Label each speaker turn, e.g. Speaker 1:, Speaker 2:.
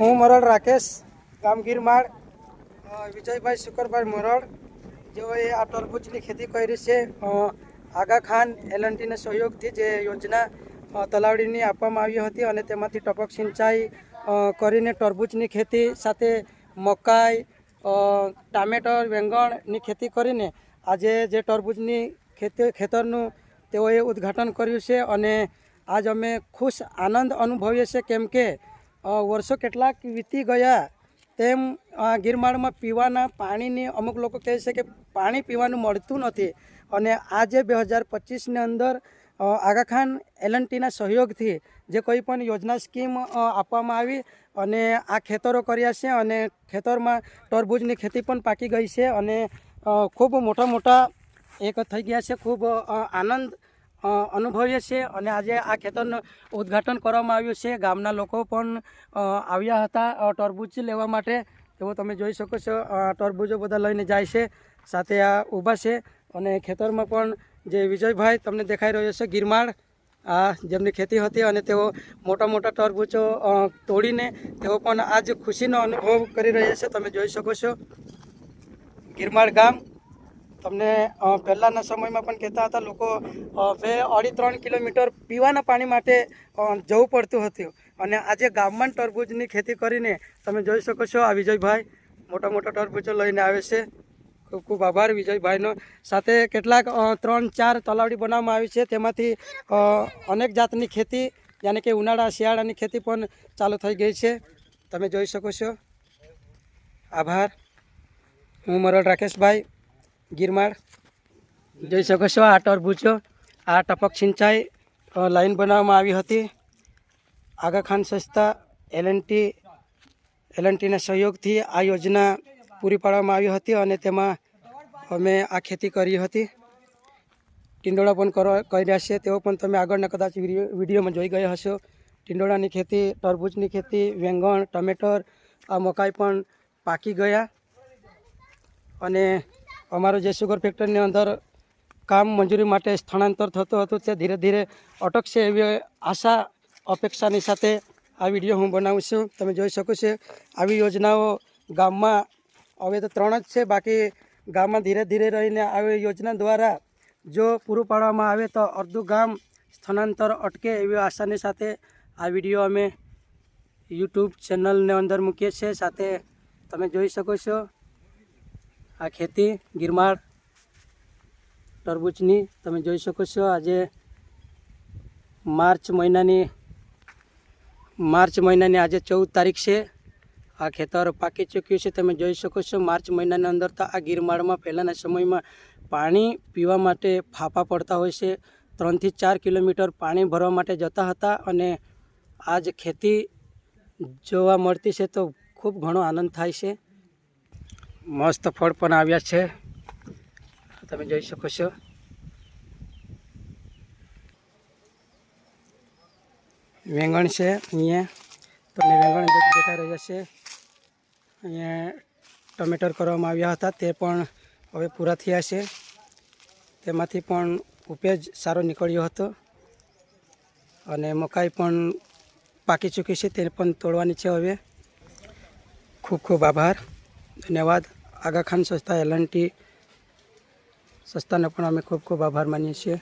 Speaker 1: હું મરોડ રાકેશ ગામ ગીરમાળ વિજયભાઈ શુકરભાઈ મરોડ, જેઓએ આ તરબૂચની ખેતી કરી છે. આગા ખાન એલએનટીના સહયોગથી જે યોજના તલાવડીની આપવામાં આવી હતી અને તેમાંથી ટપક સિંચાઈ કરીને તરબૂચની ખેતી સાથે મકાઈ ટામેટર, વેંગણની ખેતી કરીને આજે જે તરબૂચની ખેતી, ખેતરનું તેઓએ ઉદ્ઘાટન કર્યું છે અને આજ અમે ખુશ આનંદ અનુભવીએ છીએ. કેમ કે વર્ષો કેટલાક વીતી ગયા તેમ ગિરમાળમાં પીવાના પાણીની અમુક લોકો કહે છે કે પાણી પીવાનું મળતું નથી. અને આજે બે હજાર પચીસની અંદર આગાખાન આગા ખાન એલએનટીના સહયોગથી જે કોઈ પણ યોજના સ્કીમ આપવામાં આવી અને આ ખેતરો કર્યા છે અને ખેતરમાં તરબૂજની ખેતી પણ પાકી ગઈ છે અને ખૂબ મોટા મોટા એક થઈ ગયા છે, ખૂબ આનંદ અનુભવીએ છીએ અને આજે આ ખેતરનું ઉદ્ઘાટન કરવામાં આવ્યું છે. ગામના લોકો પણ આવ્યા હતા ટરબૂચ લેવા માટે. એવો તમે જોઈ શકો છો અ, બધા લઈને જાય છે સાથે આ ઊભા છે અને ખેતરમાં પણ જે વિજયભાઈ તમને દેખાઈ રહ્યો છે ગિરમાળ આ જેમની ખેતી હતી અને તેઓ મોટા મોટા તરબૂચો તોડીને તેઓ પણ આજ ખુશીનો અનુભવ કરી રહ્યા છે. તમે જોઈ શકો છો ગિરમાળ ગામ તમને પહેલાંના સમયમાં પણ કહેતા હતા લોકો બે અઢી ત્રણ કિલોમીટર પીવાના પાણી માટે જવું પડતું હતું. અને આજે ગામમાં તરબૂજની ખેતી કરીને તમે જોઈ શકો છો આ વિજયભાઈ, મોટા મોટા ટરબૂજો લઈને આવે છે. ખૂબ ખૂબ આભાર વિજયભાઈનો. સાથે કેટલાક ત્રણ ચાર તલાવડી બનાવવામાં આવી છે. તેમાંથી અનેક જાતની ખેતી, યાને કે ઉનાળા, શિયાળાની ખેતી પણ ચાલુ થઈ ગઈ છે. તમે જોઈ શકો છો. આભાર. હું મરડ રાકેશભાઈ. ગિરમાળ. જોઈ શકો છો આ ટરબૂચો આ ટપક સિંચાઈ લાઈન બનાવવામાં આવી હતી. આગા ખાન સંસ્થા, એલએનટી, એલએનટીના સહયોગથી આ યોજના પૂરી પાડવામાં આવી હતી અને તેમાં અમે આ ખેતી કરી હતી. ટીંડોળા પણ કર્યા છે. તેઓ પણ તમે આગળના કદાચ વિડીયોમાં જોઈ ગયા હશો. ટીંડોળાની ખેતી તરબૂચની ખેતી, વેંગણ, ટમેટર, આ મકાઈ પણ પાકી ગયા. અને અમારું જે સુગર ફેક્ટરીની અંદર કામ મંજૂરી માટે સ્થળાંતર થતું હતું, તે ધીરે ધીરે અટકશે એવી આશા, અપેક્ષાની સાથે આ વીડિયો હું બનાવું છું. તમે જોઈ શકો છો, આવી યોજનાઓ ગામમાં હવે તો ત્રણ જ છે, બાકી ગામમાં ધીરે ધીરે રહીને આવી યોજના દ્વારા જો પૂરું પાડવામાં આવે તો અડધું ગામ સ્થળાંતર અટકે એવી આશાની સાથે આ વીડિયો અમે યુટ્યુબ ચેનલને અંદર મૂકીએ છીએ. સાથે તમે જોઈ શકો છો આ ખેતી ગિરમાળ તરબૂચની તમે જોઈ શકો છો. આજે માર્ચ મહિનાની માર્ચ મહિનાની આજે ચૌદ તારીખ છે. આ ખેતર પાકી ચૂક્યું છે. તમે જોઈ શકો છો, માર્ચ મહિનાની અંદર તો આ ગિરમાળમાં પહેલાંના સમયમાં પાણી પીવા માટે ફાફા પડતા હોય છે. ત્રણથી ચાર કિલોમીટર પાણી ભરવા માટે જતા હતા અને આજ ખેતી જોવા મળતી છે તો ખૂબ ઘણો આનંદ થાય છે. મસ્ત ફળ પણ આવ્યા છે. તમે જોઈ શકો છો. વેંગણ છે અહીંયા. તમને વેંગણ દેખાઈ રહ્યા છે. અહીંયા ટમેટર કરવામાં આવ્યા હતા, તે પણ હવે પૂરા થયા છે. તેમાંથી પણ ઉપેજ સારો નીકળ્યો હતો. અને મકાઈ પણ પાકી ચૂકી છે, તે પણ તોડવાની છે હવે. ખૂબ ખૂબ આભાર. ધન્યવાદ. આગા ખાન સંસ્થા એલ સંસ્થાને પણ અમે ખૂબ ખૂબ આભાર માનીએ છીએ.